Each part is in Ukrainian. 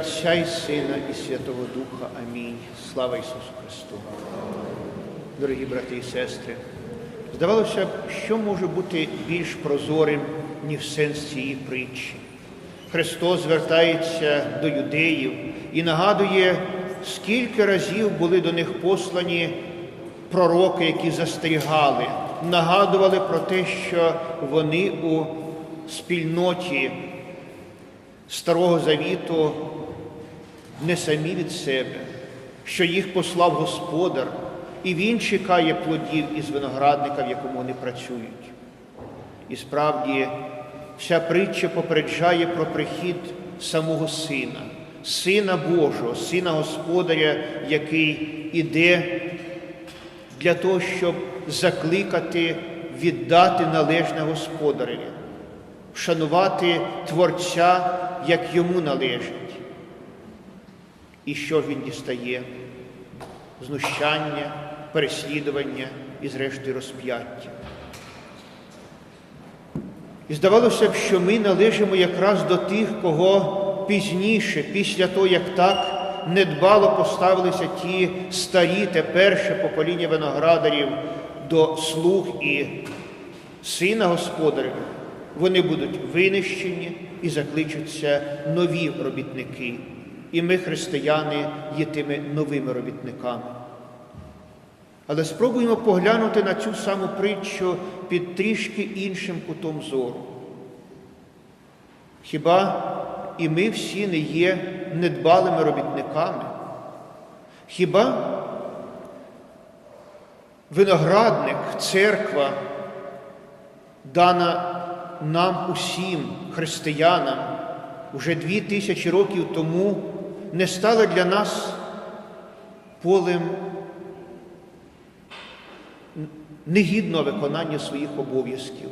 Отця і Сина, і Святого Духа. Амінь. Слава Ісусу Христу. Дорогі брати і сестри, здавалося б, що може бути більш прозорим, ніж сенс цієї притчі. Христос звертається до юдеїв і нагадує, скільки разів були до них послані пророки, які застерігали, нагадували про те, що вони у спільноті Старого Завіту не самі від себе, що їх послав Господар, і Він чекає плодів із виноградника, в якому вони працюють. І справді вся притча попереджає про прихід самого Сина, Сина Божого, Сина Господаря, який іде для того, щоб закликати віддати належне Господареві, вшанувати Творця, як йому належить. І що він дістає? Знущання, переслідування і, зрештою, розп'яття. І здавалося б, що ми належимо якраз до тих, кого пізніше, після того, як так недбало поставилися ті старі, те перше покоління виноградарів до слуг і сина господарів, вони будуть винищені і закличуться нові робітники. І ми, християни, є тими новими робітниками. Але спробуємо поглянути на цю саму притчу під трішки іншим кутом зору. Хіба і ми всі не є недбалими робітниками? Хіба виноградник, церква, дана нам усім, християнам, уже дві тисячі років тому не стала для нас полем негідного виконання своїх обов'язків.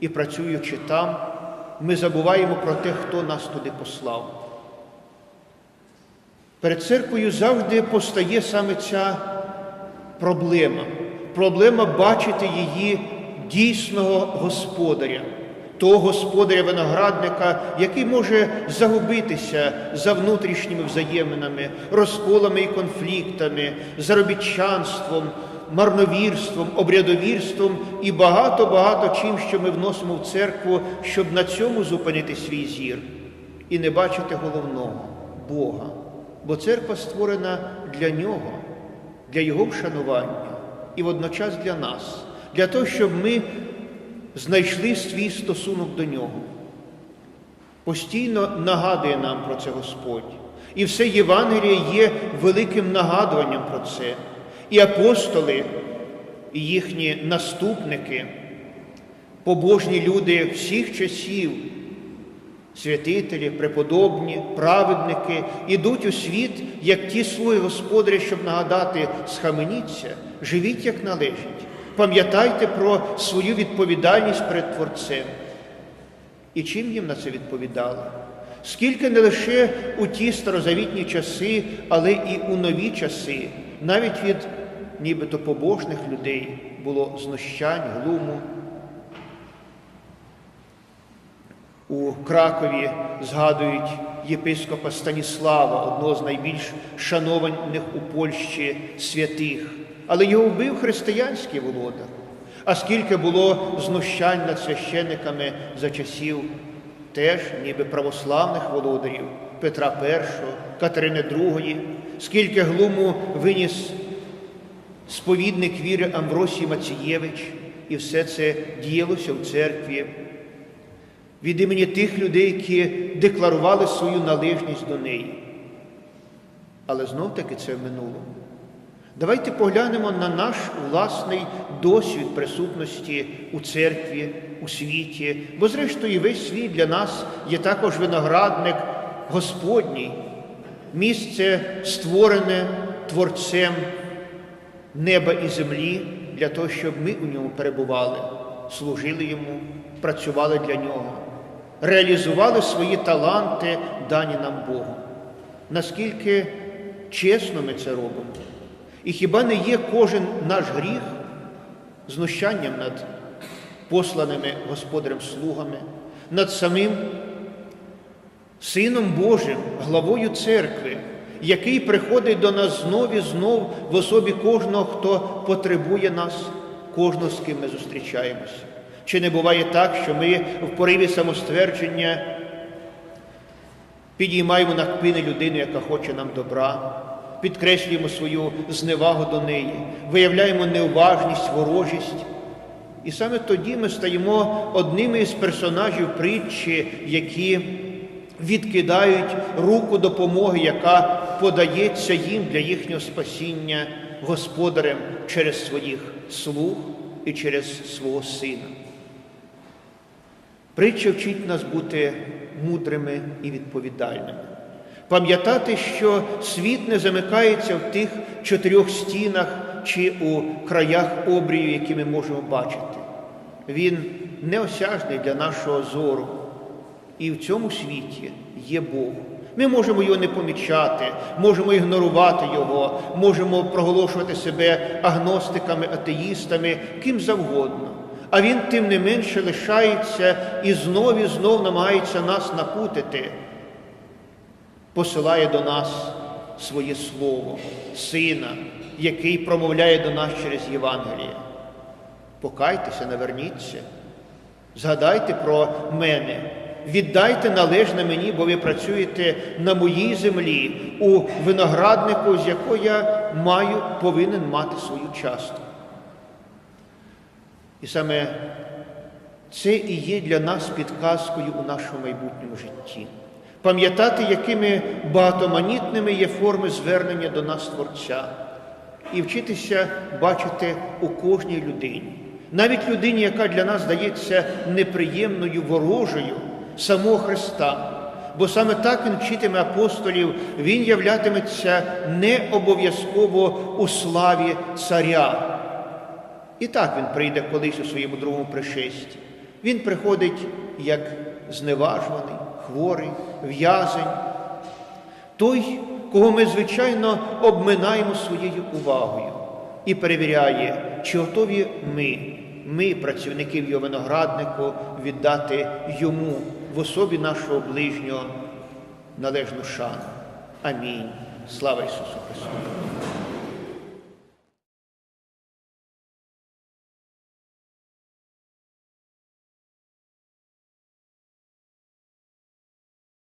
І працюючи там, ми забуваємо про те, хто нас туди послав. Перед церквою завжди постає саме ця проблема. Проблема бачити її дійсного господаря, того господаря виноградника, який може загубитися за внутрішніми взаєминами, розколами і конфліктами, заробітчанством, марновірством, обрядовірством і багато-багато чим, що ми вносимо в церкву, щоб на цьому зупинити свій зір і не бачити головного Бога. Бо церква створена для Нього, для Його вшанування і водночас для нас, для того, щоб ми знайшли свій стосунок до Нього. Постійно нагадує нам про це Господь. І все Євангеліє є великим нагадуванням про це. І апостоли, і їхні наступники, побожні люди всіх часів, святителі, преподобні, праведники, ідуть у світ, як ті слуги Господаря, щоб нагадати, схаменіться, живіть, як належить. Пам'ятайте про свою відповідальність перед Творцем. І чим їм на це відповідали? Скільки не лише у ті старозавітні часи, але і у нові часи, навіть від нібито побожних людей було знущань, глуму. У Кракові згадують єпископа Станіслава, одного з найбільш шанованих у Польщі святих, але його вбив християнський володар. А скільки було знущань над священниками за часів теж ніби православних володарів Петра І, Катерини II, скільки глуму виніс сповідник віри Амвросій Мацієвич, і все це діялося в церкві від імені тих людей, які декларували свою належність до неї. Але знов таки це в минулому. Давайте поглянемо на наш власний досвід присутності у церкві, у світі, бо, зрештою, весь світ для нас є також виноградник Господній, місце створене Творцем неба і землі, для того, щоб ми у ньому перебували, служили йому, працювали для нього, реалізували свої таланти, дані нам Богом. Наскільки чесно ми це робимо? І хіба не є кожен наш гріх знущанням над посланими Господарем слугами, над самим Сином Божим, главою церкви, який приходить до нас знов і знов в особі кожного, хто потребує нас, кожного, з ким ми зустрічаємося. Чи не буває так, що ми в пориві самоствердження підіймаємо на кпини людину, яка хоче нам добра, підкреслюємо свою зневагу до неї, виявляємо неуважність, ворожість. І саме тоді ми стаємо одними із персонажів притчі, які відкидають руку допомоги, яка подається їм для їхнього спасіння господарем через своїх слуг і через свого сина. Притча вчить нас бути мудрими і відповідальними. Пам'ятати, що світ не замикається в тих чотирьох стінах чи у краях обрію, які ми можемо бачити. Він неосяжний для нашого зору. І в цьому світі є Бог. Ми можемо його не помічати, можемо ігнорувати Його, можемо проголошувати себе агностиками, атеїстами, ким завгодно. А Він, тим не менше, лишається і знов і знов намагається нас напутити, посилає до нас своє Слово, Сина, який промовляє до нас через Євангеліє. Покайтеся, наверніться, згадайте про мене. Віддайте належне мені, бо ви працюєте на моїй землі, у винограднику, з якого я маю, повинен мати свою частку. І саме це і є для нас підказкою у нашому майбутньому житті. Пам'ятати, якими багатоманітними є форми звернення до нас Творця, і вчитися бачити у кожній людині, навіть людині, яка для нас здається неприємною, ворожою самого Христа. Бо саме так Він вчитиме апостолів, Він являтиметься не обов'язково у славі царя. І так він прийде колись у своєму другому пришесті. Він приходить як зневажуваний, хворий, в'язень, той, кого ми, звичайно, обминаємо своєю увагою і перевіряє, чи готові ми, ми, працівники його винограднику, віддати йому в особі нашого ближнього належну шану. Амінь. Слава Ісусу Христу!